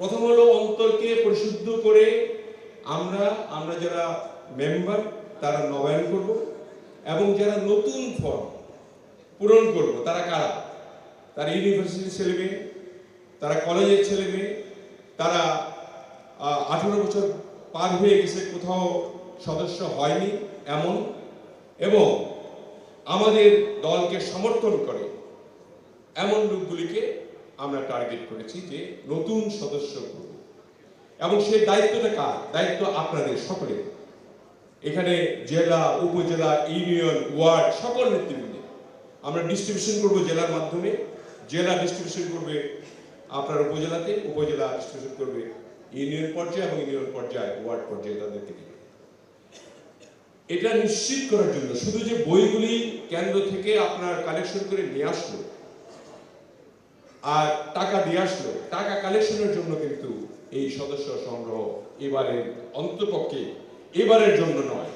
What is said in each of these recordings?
প্রথম হলো অন্তরকে পরিশুদ্ধ করে আমরা আমরা যারা মেম্বার তারা নবায়ন করব এবং যারা নতুন ফর্ম পূরণ করব, তারা কারা? তারা ইউনিভার্সিটির ছেলে মেয়ে, তারা কলেজের ছেলে মেয়ে, তারা আঠারো বছর পার হয়ে গেছে, কোথাও সদস্য হয়নি এমন, এবং আমাদের দলকে সমর্থন করে এমন লোকগুলিকে আমরা টার্গেট করেছি যে নতুন সদস্য করব। এবং সেই দায়িত্বটা কার? দায়িত্ব আপনাদের সকলের। এখানে জেলা, উপজেলা, ইউনিয়ন, ওয়ার্ড সকল নেতৃবৃন্দে। আমরা ডিস্ট্রিবিউশন করব জেলার মাধ্যমে। জেলা ডিস্ট্রিবিউশন করবে আপনার উপজেলাতে, উপজেলা ডিস্ট্রিবিউশন করবে ইউনিয়ন পর্যায়ে এবং ইউনিয়ন পর্যায়ে, ওয়ার্ড পর্যায়ে তাদেরকে দিবে এটা নিশ্চিত করার জন্য শুধু যে বইগুলি কেন্দ্র থেকে আপনার কালেকশন করে নিয়ে আসলো আর টাকা দিয়ে আসলো। টাকা কালেকশনের জন্য কিন্তু এই সদস্য সংগ্রহ এবারের অন্তপক্ষে এবারের জন্য নয়।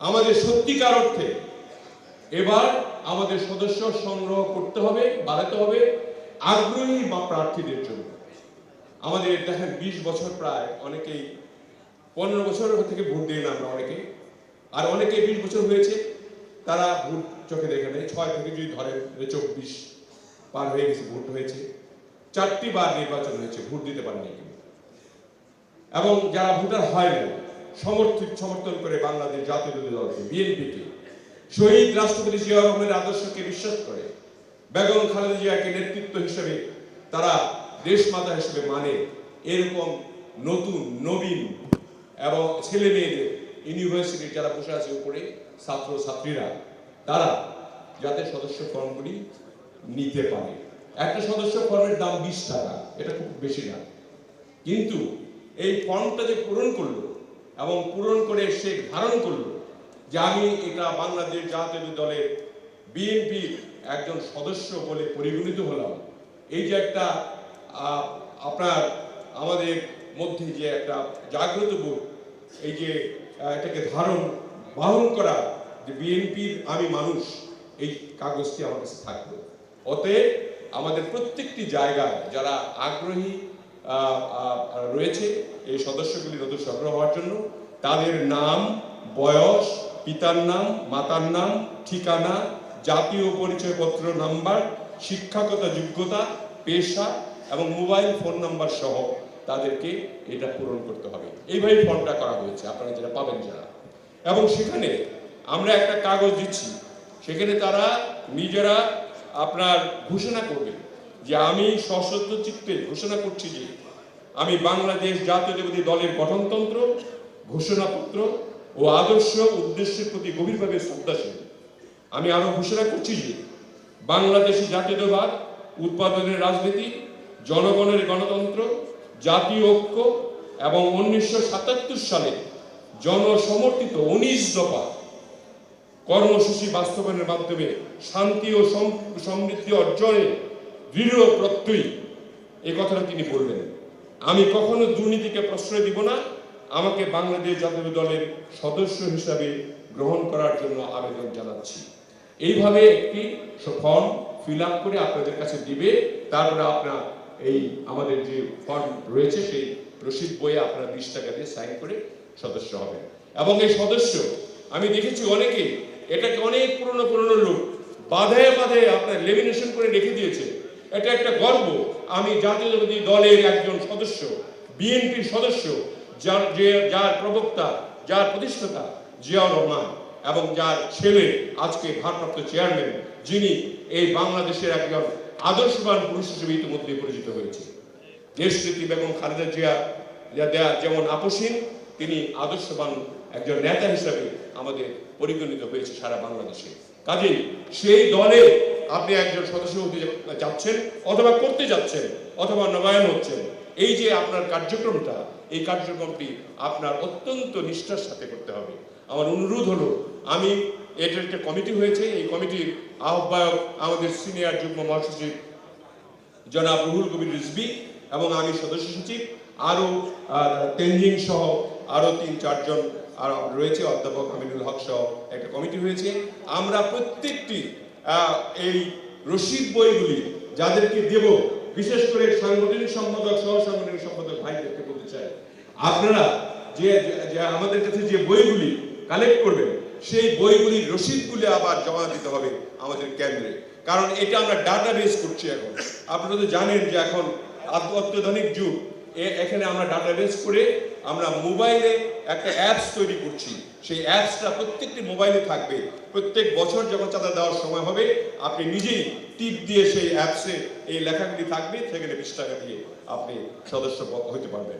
আমাদের সত্যিকার অর্থে এবার আমাদের সদস্য সংগ্রহ করতে হবে, বাড়াতে হবে আগ্রহী বা প্রার্থীদের জন্য। আমাদের দেখেন বিশ বছর প্রায় অনেকেই পনেরো বছর থেকে ভোট দিয়ে আমরা অনেকে। আর অনেকে বিশ বছর হয়েছে, তারা ভোট চোখে দেখে নেয় ছয় থেকে যদি ধরেন চব্বিশ পার হয়ে গেছে, ভোট হয়েছে। চারটি বার নির্বাচন হয়েছে, ভোট দিতে পারেনি কিন্তু এবং যারা ভোটার হয় সমর্থিত, সমর্থন করে বাংলাদেশ জাতীয় দলকে, বিএনপিকে, শহীদ রাষ্ট্রপতি জিয়া রহমানের আদর্শকে বিশ্বাস করে, বেগম খালেদা জিয়াকে নেতৃত্ব হিসেবে তারা দেশমাতা হিসেবে মানে এরকম নতুন, নবীন এবং ছেলে মেয়েদের ইউনিভার্সিটির যারা বসে আছে উপরে ছাত্র ছাত্রীরা তারা যাতে সদস্য ফর্মগুলি নিতে পারে। একটা সদস্য ফর্মের দাম বিশ টাকা, এটা খুব বেশি না। কিন্তু এই ফর্মটা যে পূরণ করল এবং পূরণ করে সে ধারণ করল যে আমি এটা বাংলাদেশ জাতীয় দলের বিএনপির একজন সদস্য বলে পরিগণিত হলাম, এই যে একটা আপনার আমাদের মধ্যে যে একটা জাগ্রত বোধ, এই যে এটাকে ধারণ, বাহন করা যে বিএনপির আমি মানুষ, এই কাগজটি আমার কাছে থাকবে অতএব আমাদের প্রত্যেকটি জায়গায় যারা আগ্রহী রয়েছে এই সদস্যগুলি নতুন সংগ্রহ হওয়ার জন্য, তাদের নাম, বয়স, পিতার নাম, মাতার নাম, ঠিকানা, জাতীয় পরিচয়পত্র নাম্বার, শিক্ষাগত যোগ্যতা, পেশা এবং মোবাইল ফোন নাম্বার সহ তাদেরকে এটা পূরণ করতে হবে। এইভাবে ফর্মটা করা হয়েছে, আপনারা যেটা পাবেন যারা। এবং সেখানে আমরা একটা কাগজ দিচ্ছি। সেখানে তারা নিজেরা আপনার ঘোষণা করবে যে আমি সশস্ত্র চিত্তে ঘোষণা করছি যে আমি বাংলাদেশ জাতীয়তাবাদী দলের গঠনতন্ত্র, ঘোষণাপত্র ও আদর্শ উদ্দেশ্যের প্রতি গভীরভাবে শ্রদ্ধাশীল। আমি আরও ঘোষণা করছি যে বাংলাদেশি জাতীয়তাবাদ, উৎপাদনের রাজনীতি, জনগণের গণতন্ত্র, জাতীয় ঐক্য এবং উনিশশো সাতাত্তর সালে জনসমর্থিত উনিশ দফা কর্মসূচি বাস্তবায়নের মাধ্যমে শান্তি ও সম- সমৃদ্ধি অর্জনে দৃঢ় প্রত্যয়ী। এই কথাটা তিনি বললেন। আমি কখনো দুর্নীতিকে প্রশ্রয় দিব না। আমাকে বাংলাদেশ জাতীয় দলের সদস্য হিসাবে গ্রহণ করার জন্য আবেদন জানাচ্ছি। এইভাবে একটি ফর্ম ফিল আপ করে আপনাদের কাছে দিবে। তারপরে আপনার এই আমাদের যে ফর্ম রয়েছে, সেই রসিদ বইয়ে আপনারা বিশ টাকা দিয়ে সাইন করে সদস্য হবেন। এবং এই সদস্য, আমি দেখেছি অনেকে এটাকে অনেক পুরনো পুরনো লোক বাধায় বাধায় আপনার লেমিনেশন করে রেখে দিয়েছে। এটা একটা গর্ব আমি জাতীয়তাবাদী দলের একজন সদস্য, বিএনপির সদস্য, যার যে, যার প্রবক্তা, যার প্রতিষ্ঠাতা জিয়াউর রহমান এবং যার ছেলে আজকে ভারপ্রাপ্ত চেয়ারম্যান, যিনি এই বাংলাদেশের একজন আদর্শবান পুরুষ হিসেবে ইতিমধ্যে পরিচিত হয়েছে। দেশনীতি বেগম খালেদা জিয়া যেমন আপসীন তিনি আদর্শবান একজন নেতা হিসাবে আমাদের পরিগণিত হয়েছে সারা বাংলাদেশে। কাজেই সেই দলে আপনি একজন সদস্য হতে যাচ্ছেন অথবা করতে যাচ্ছেন অথবা নবায়ন হচ্ছেন। এই যে আপনার কার্যক্রমটা, এই কার্যক্রমটি আপনার অত্যন্ত নিষ্ঠার সাথে করতে হবে। আমার অনুরোধ হলো, আমি এটার একটা কমিটি হয়েছে, এই কমিটির আহ্বায়ক আমাদের সিনিয়র যুগ্ম মহাসচিব জনাব রুহুল কবির রিজবি এবং আমি সদস্য সচিব, আরও তেনজিং সহ আরও তিন, চারজন আর রয়েছে অধ্যাপক আমিনুল হক সহ একটা কমিটি হয়েছে। আমরা প্রত্যেকটি এই রসিদ বইগুলি যাদেরকে দেব, বিশেষ করে সাংগঠনিক সম্পাদক, সহ সাংগঠনিক বলতে চাই, আপনারা যে আমাদের কাছে যে বইগুলি কালেক্ট করবেন, সেই বইগুলির রসিদগুলি আবার জমা দিতে হবে আমাদের কেন্দ্রে। কারণ এটা আমরা ডাটাবেস করছি এখন। আপনারা তো জানেন যে এখন অত্যাধুনিক যুগ এখানে আমরা ডাটা ডাটাবেস করে আমরা মোবাইলে একটা অ্যাপস তৈরি করছি। সেই অ্যাপসটা প্রত্যেকটি মোবাইলে থাকবে। প্রত্যেক বছর যখন চাঁদা দেওয়ার সময় হবে, আপনি নিজেই টিপ দিয়ে সেই অ্যাপসে এই লেখাগুলি থাকবে, সেখানে বিশ টাকা দিয়ে আপনি সদস্য হতে পারবেন।